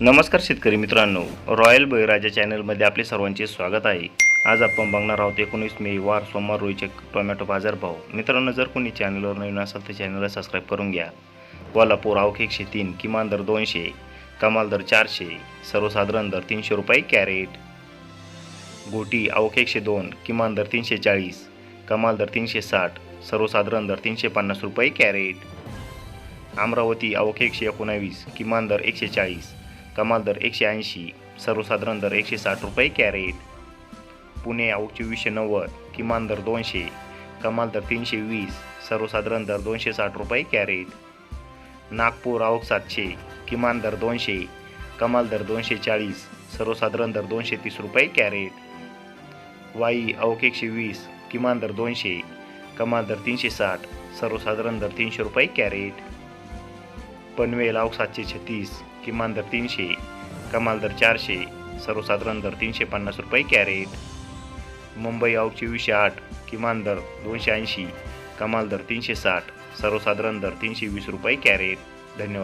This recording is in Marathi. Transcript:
नमस्कार शेतकरी मित्रांनो. रॉयल बळीराजा चॅनलमध्ये आपले सर्वांचे स्वागत आहे. आज आपण बघणार आहोत एकोणीस मे वार सोमवार रोईचे टोमॅटो बाजारभाव मित्रांनो जर कोणी चॅनलवर नवीन असाल तर चॅनलला सबस्क्राईब करून घ्या. कोल्हापूर आवक एकशे तीन किमान दर दोनशे कमाल दर चारशे सर्वसाधारण दर तीनशे रुपये कॅरेट. गोटी आवक एकशे दोन किमान दर तीनशे चाळीस कमाल दर तीनशे साठ सर्वसाधारण दर तीनशे पन्नास रुपये कॅरेट. अमरावती आवक एकशे एकोणावीस किमान दर एकशे चाळीस कमाल दर एकशे ऐंशी सर्वसाधारण दर एकशे साठ रुपये कॅरेट. पुणे आवक चोवीसशे नव्वद किमान दर दोनशे कमाल दर तीनशे वीस सर्वसाधारण दर दोनशे साठ रुपये कॅरेट. नागपूर आवक सातशे किमान दर दोनशे कमाल दर दोनशे चाळीस सर्वसाधारण दर दोनशे तीस रुपये कॅरेट. वाई अवक एकशे वीस किमान दर दोनशे कमाल दर तीनशे साठ सर्वसाधारण दर तीनशे रुपये कॅरेट. पनवेल आवक सातशे छत्तीस किमान दर तीनशे कमाल दर चारशे सर्वसाधारण दर तीनशे पन्नास रुपये कॅरेट. मुंबई आवक चोवीसशे आठ किमान दर दोनशे ऐंशी कमाल दर तीनशे साठ सर्वसाधारण दर तीनशे वीस रुपये कॅरेट. धन्यवाद.